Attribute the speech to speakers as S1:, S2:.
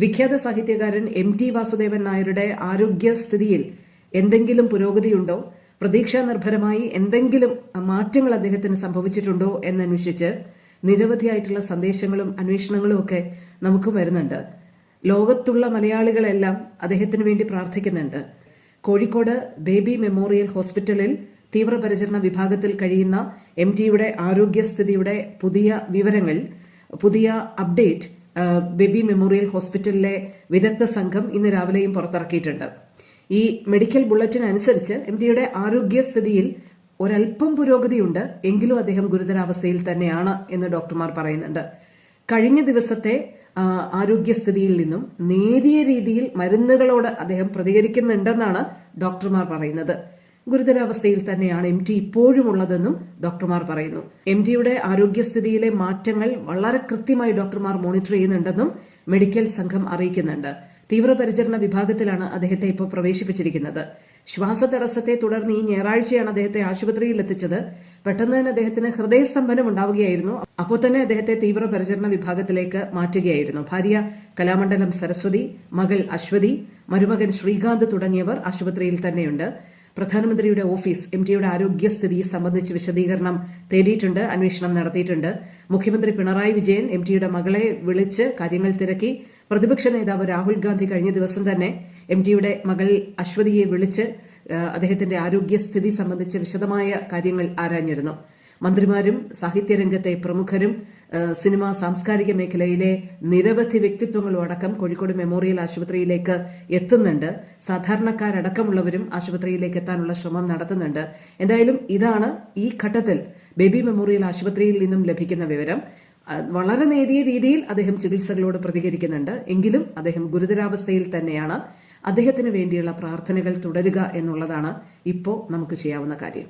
S1: വിഖ്യാത സാഹിത്യകാരൻ M T Vasudevan നായരുടെ ആരോഗ്യസ്ഥിതിയിൽ എന്തെങ്കിലും പുരോഗതിയുണ്ടോ? പ്രതീക്ഷാ നിർഭരമായി എന്തെങ്കിലും മാറ്റങ്ങൾ അദ്ദേഹത്തിന് സംഭവിച്ചിട്ടുണ്ടോ എന്നന്വേഷിച്ച് നിരവധിയായിട്ടുള്ള സന്ദേശങ്ങളും അന്വേഷണങ്ങളും ഒക്കെ നമുക്ക് വരുന്നുണ്ട്. ലോകത്തുള്ള മലയാളികളെല്ലാം അദ്ദേഹത്തിന് വേണ്ടി പ്രാർത്ഥിക്കുന്നുണ്ട്. കോഴിക്കോട് ബേബി മെമ്മോറിയൽ ഹോസ്പിറ്റലിൽ തീവ്രപരിചരണ വിഭാഗത്തിൽ കഴിയുന്ന എം ടിയുടെ ആരോഗ്യസ്ഥിതിയുടെ പുതിയ വിവരങ്ങൾ പുതിയ അപ്ഡേറ്റ് ബേബി മെമ്മോറിയൽ ഹോസ്പിറ്റലിലെ വിദഗ്ധ സംഘം ഇന്ന് രാവിലെയും പുറത്തിറക്കിയിട്ടുണ്ട്. ഈ മെഡിക്കൽ ബുള്ളറ്റിൻ അനുസരിച്ച് എം ഡിയുടെ ആരോഗ്യസ്ഥിതിയിൽ ഒരൽപ്പം പുരോഗതിയുണ്ട്. എങ്കിലും അദ്ദേഹം ഗുരുതരാവസ്ഥയിൽ തന്നെയാണ് എന്ന് ഡോക്ടർമാർ പറയുന്നുണ്ട്. കഴിഞ്ഞ ദിവസത്തെ ആരോഗ്യസ്ഥിതിയിൽ നിന്നും നേരിയ രീതിയിൽ മരുന്നുകളോട് അദ്ദേഹം പ്രതികരിക്കുന്നുണ്ടെന്നാണ് ഡോക്ടർമാർ പറയുന്നത്. ഗുരുതരാവസ്ഥയിൽ തന്നെയാണ് എം ടി ഇപ്പോഴും ഉള്ളതെന്നും ഡോക്ടർമാർ പറയുന്നു. എം ടിയുടെ ആരോഗ്യസ്ഥിതിയിലെ മാറ്റങ്ങൾ വളരെ കൃത്യമായി ഡോക്ടർമാർ മോണിറ്റർ ചെയ്യുന്നുണ്ടെന്നും മെഡിക്കൽ സംഘം അറിയിക്കുന്നുണ്ട്. തീവ്രപരിചരണ വിഭാഗത്തിലാണ് അദ്ദേഹത്തെ ഇപ്പോൾ പ്രവേശിപ്പിച്ചിരിക്കുന്നത്. ശ്വാസതടസ്സത്തെ തുടർന്ന് ഈ ഞായറാഴ്ചയാണ് അദ്ദേഹത്തെ ആശുപത്രിയിൽ എത്തിച്ചത്. പെട്ടെന്ന് തന്നെ അദ്ദേഹത്തിന് ഹൃദയസ്തംഭനം ഉണ്ടാവുകയായിരുന്നു. അപ്പോൾ തന്നെ അദ്ദേഹത്തെ തീവ്രപരിചരണ വിഭാഗത്തിലേക്ക് മാറ്റുകയായിരുന്നു. ഭാര്യ കലാമണ്ഡലം സരസ്വതി മകൾ അശ്വതി മരുമകൻ ശ്രീകാന്ത് തുടങ്ങിയവർ ആശുപത്രിയിൽ തന്നെയുണ്ട്. പ്രധാനമന്ത്രിയുടെ ഓഫീസ് എം ടിയുടെ ആരോഗ്യസ്ഥിതി സംബന്ധിച്ച് വിശദീകരണം തേടിയിട്ടുണ്ട് അന്വേഷണം നടത്തിയിട്ടുണ്ട്. മുഖ്യമന്ത്രി പിണറായി വിജയൻ എം ടിയുടെ മകളെ വിളിച്ച് കാര്യങ്ങൾ തിരക്കി. പ്രതിപക്ഷ നേതാവ് രാഹുൽ ഗാന്ധി കഴിഞ്ഞ ദിവസം തന്നെ എം ടിയുടെ മകൾ അശ്വതിയെ വിളിച്ച് അദ്ദേഹത്തിന്റെ ആരോഗ്യസ്ഥിതി സംബന്ധിച്ച് വിശദമായ കാര്യങ്ങൾ ആരാഞ്ഞിരുന്നു. മന്ത്രിമാരും സാഹിത്യരംഗത്തെ പ്രമുഖരും സിനിമ സാംസ്കാരിക മേഖലയിലെ നിരവധി വ്യക്തിത്വങ്ങളും അടക്കം കോഴിക്കോട് മെമ്മോറിയൽ ആശുപത്രിയിലേക്ക് എത്തുന്നുണ്ട്. സാധാരണക്കാരടക്കമുള്ളവരും ആശുപത്രിയിലേക്ക് എത്താനുള്ള ശ്രമം നടത്തുന്നുണ്ട്. എന്തായാലും ഇതാണ് ഈ ഘട്ടത്തിൽ ബേബി മെമ്മോറിയൽ ആശുപത്രിയിൽ നിന്നും ലഭിക്കുന്ന വിവരം. വളരെ നേരിയ രീതിയിൽ അദ്ദേഹം ചികിത്സകളോട് പ്രതികരിക്കുന്നുണ്ട്. എങ്കിലും അദ്ദേഹം ഗുരുതരാവസ്ഥയിൽ തന്നെയാണ്. അദ്ദേഹത്തിന് വേണ്ടിയുള്ള പ്രാർത്ഥനകൾ തുടരുക എന്നുള്ളതാണ് ഇപ്പോൾ നമുക്ക് ചെയ്യാവുന്ന കാര്യം.